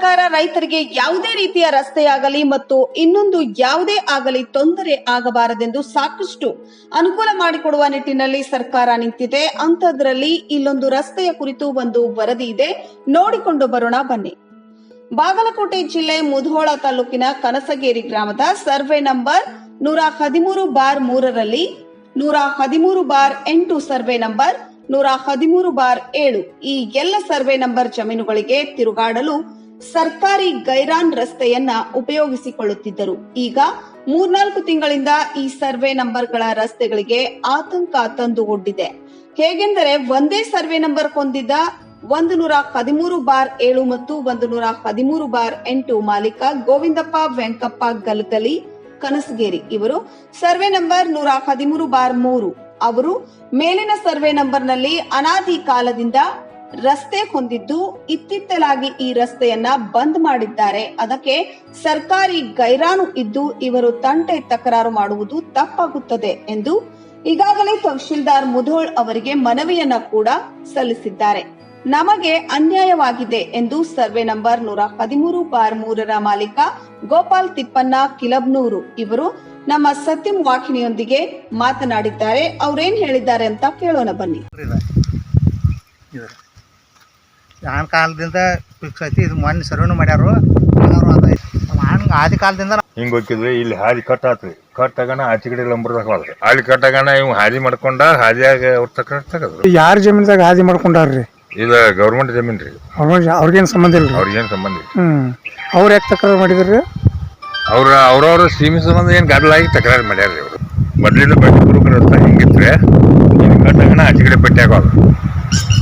ರೈತರಿಗೆ ಯಾವುದೇ ರೀತಿಯ ರಸ್ತೆಯಾಗಲಿ ಮತ್ತು ಇನ್ನೊಂದು ಯಾವುದೇ ಆಗಲಿ ತೊಂದರೆ ಆಗಬಾರದೆಂದು ಸಾಕಷ್ಟು ಅನುಕೂಲ ಮಾಡಿಕೊಡುವ ನಿಟ್ಟಿನಲ್ಲಿ ಸರ್ಕಾರ ನಿಂತಿದೆ. ಅಂಥದ್ರಲ್ಲಿ ಇಲ್ಲೊಂದು ರಸ್ತೆಯ ಕುರಿತು ಒಂದು ವರದಿ ಇದೆ. ನೋಡಿಕೊಂಡು ಬರೋಣ ಬನ್ನಿ. ಬಾಗಲಕೋಟೆ ಜಿಲ್ಲೆ ಮುಧೋಳ ತಾಲೂಕಿನ ಕನಸಗೇರಿ ಗ್ರಾಮದ ಸರ್ವೆ ನಂಬರ್ ನೂರ ಹದಿಮೂರು ಬಾರ್ ಮೂರರಲ್ಲಿ ನೂರ ಹದಿಮೂರು ಬಾರ್ ಎಂಟು ಸರ್ವೆ ನಂಬರ್ ನೂರ ಹದಿಮೂರು ಬಾರ್ ಏಳು ಈ ಎಲ್ಲ ಸರ್ವೆ ನಂಬರ್ ಜಮೀನುಗಳಿಗೆ ತಿರುಗಾಡಲು ಸರ್ಕಾರಿ ಗೈರಾನ್ ರಸ್ತೆಯನ್ನ ಉಪಯೋಗಿಸಿಕೊಳ್ಳುತ್ತಿದ್ದರು. ಈಗ ಮೂರ್ನಾಲ್ಕು ತಿಂಗಳಿಂದ ಈ ಸರ್ವೆ ನಂಬರ್ಗಳ ರಸ್ತೆಗಳಿಗೆ ಆತಂಕ ತಂದು ಒಡ್ಡಿದೆ ಹೇಗೆಂದರೆ ಒಂದೇ ಸರ್ವೆ ನಂಬರ್ ಹೊಂದಿದ್ದ ಒಂದು ನೂರ ಹದಿಮೂರು ಬಾರ್ ಏಳು ಮತ್ತು ಒಂದು ನೂರ ಹದಿಮೂರು ಬಾರ್ ಎಂಟು ಮಾಲೀಕ ಗೋವಿಂದಪ್ಪ ವೆಂಕಪ್ಪ ಗಲ್ಗಲಿ ಕನಸಗೇರಿ ಇವರು ಸರ್ವೆ ನಂಬರ್ ನೂರ ಹದಿಮೂರು ಬಾರ್ ಮೂರು. ಅವರು ಮೇಲಿನ ಸರ್ವೆ ನಂಬರ್ನಲ್ಲಿ ಅನಾದಿ ಕಾಲದಿಂದ ರಸ್ತೆ ಹೊಂದಿದ್ದು ಇತ್ತಿತ್ತಲಾಗಿ ಈ ರಸ್ತೆಯನ್ನ ಬಂದ್ ಮಾಡಿದ್ದಾರೆ. ಅದಕ್ಕೆ ಸರ್ಕಾರಿ ಗೈರಾನು ಇದ್ದು ಇವರು ತಂಟೆ ತಕರಾರು ಮಾಡುವುದು ತಪ್ಪಾಗುತ್ತದೆ ಎಂದು ಈಗಾಗಲೇ ತಹಶೀಲ್ದಾರ್ ಮುಧೋಳ್ ಅವರಿಗೆ ಮನವಿಯನ್ನ ಕೂಡ ಸಲ್ಲಿಸಿದ್ದಾರೆ. ನಮಗೆ ಅನ್ಯಾಯವಾಗಿದೆ ಎಂದು ಸರ್ವೆ ನಂಬರ್ ನೂರ ಹದಿಮೂರು ಬಾರ್ ಮೂರರ ಮಾಲೀಕ ಗೋಪಾಲ್ ತಿಪ್ಪಣ್ಣ ಕಿಲಬ್ನೂರು ಇವರು ನಮ್ಮ ಸತ್ಯಂ ವಾಹಿನಿಯೊಂದಿಗೆ ಮಾತನಾಡಿದ್ದಾರೆ. ಅವರೇನ್ ಹೇಳಿದ್ದಾರೆ ಅಂತ ಕೇಳೋಣ ಬನ್ನಿ. ಆನ್ ಕಾಲದಿಂದ ಫಿಕ್ಸ್ ಐತಿ ಇದು ಮೊನ್ನೆ ಸರ್ವೇನು ಮಾಡ್ಯಾರು. ಆನ್ ಆದಿ ಕಾಲದಿಂದ ಹಿಂಗೆ ಹೋಗಿದ್ವಿ ಇಲ್ಲಿ ಹಾದಿ ಕಟ್ ಆತ್ರಿ. ಕಟ್ ಆಗಣ ಆಚೆ ಕಡೆ ಲಂಬರ್ ಹೋದ್ರಿ. ಅಲ್ಲಿ ಕಟ್ ಆಗಣ ಇವ್ ಹಾದಿ ಮಾಡ್ಕೊಂಡ ಹಾದಿಯಾಗ ಅವ್ರ ತಕ್ಕ ತಗದ್ರು. ಯಾರ ಜಮೀನ್ದಾಗ ಹಾದಿ ಮಾಡ್ಕೊಂಡಾರ್ರಿ? ಇದು ಗೌರ್ಮೆಂಟ್ ಜಮೀನ್ ರೀ. ಅವ್ರ ಅವ್ರಿಗೇನು ಸಂಬಂಧ ಇಲ್ಲ ಅವ್ರಿಗೇನ್ ಸಂಬಂಧ ಇಲ್ಲ. ಹ್ಮ್. ಅವ್ರು ಯಾಕೆ ತಕರಾರು ಮಾಡಿದ್ರಿ? ಅವ್ರ ಅವ್ರವ್ರ ಸೀಮೆ ಸಂಬಂಧ ಏನು ಗದ್ದಲಾಗಿ ತಕರಾರು ರೀ ಅವರು. ಮೊದ್ಲಿಂದ ಬಟ್ಟೆ ಗುರುಕರ ಹಿಂಗಿತ್ರಿ ಇಲ್ಲಿ ಕಟ್ ಆಗಣ ಆಚೆ ಕಡೆ ಪಟ್ಟಿ ಆಗೋದು ಅವ್ರು ಕಟ್ ಹೋಗೋಣ ಈ